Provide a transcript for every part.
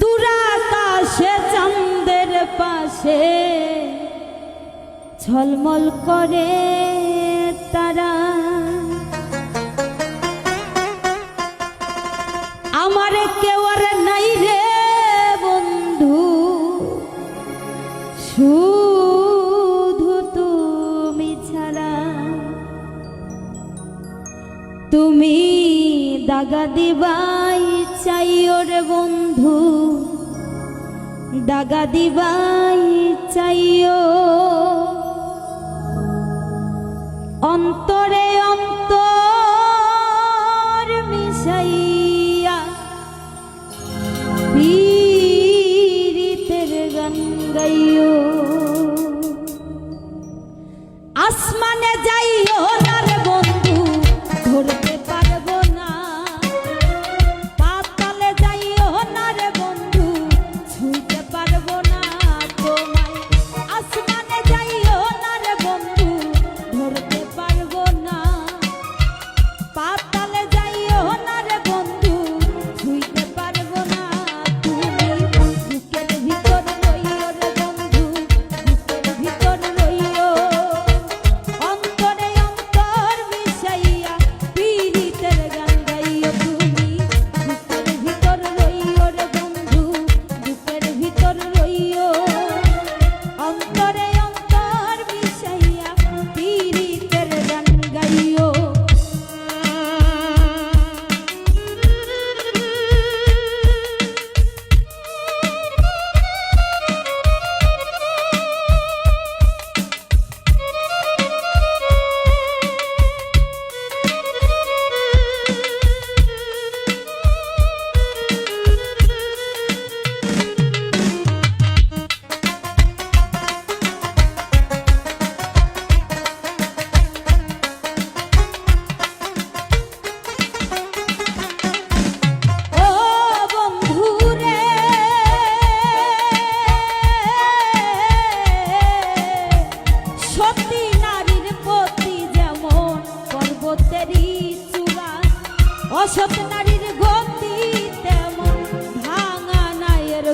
দুরাকাশে চন্দ্রের পাশে ঝলমল করে তারা। আমার কেউ আর নাই রে বন্ধু, শুধু তুমি ছাড়া। তুমি দাগা দিবাই চাই ওরে বন্ধু। দাগা দিবাই চাইও অন্তরে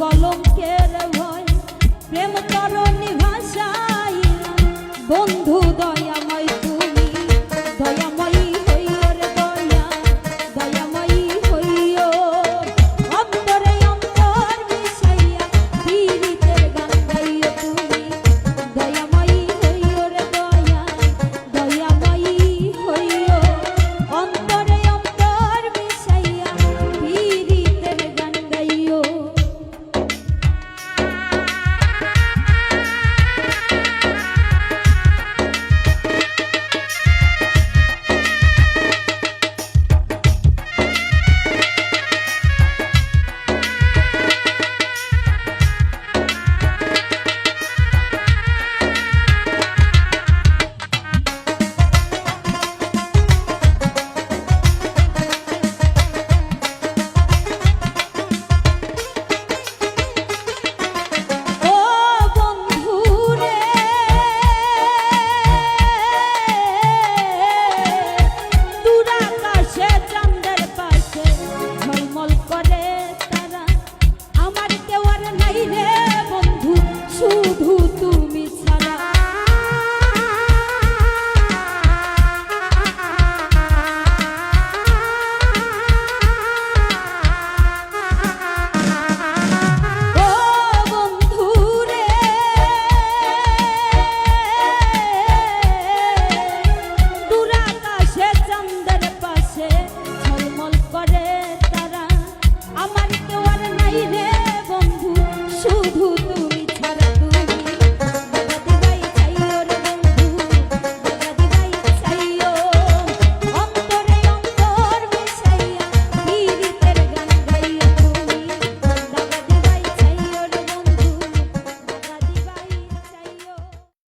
কলম কে রে ভয় প্রেম তরণী ভাষ বন্ধু দয়া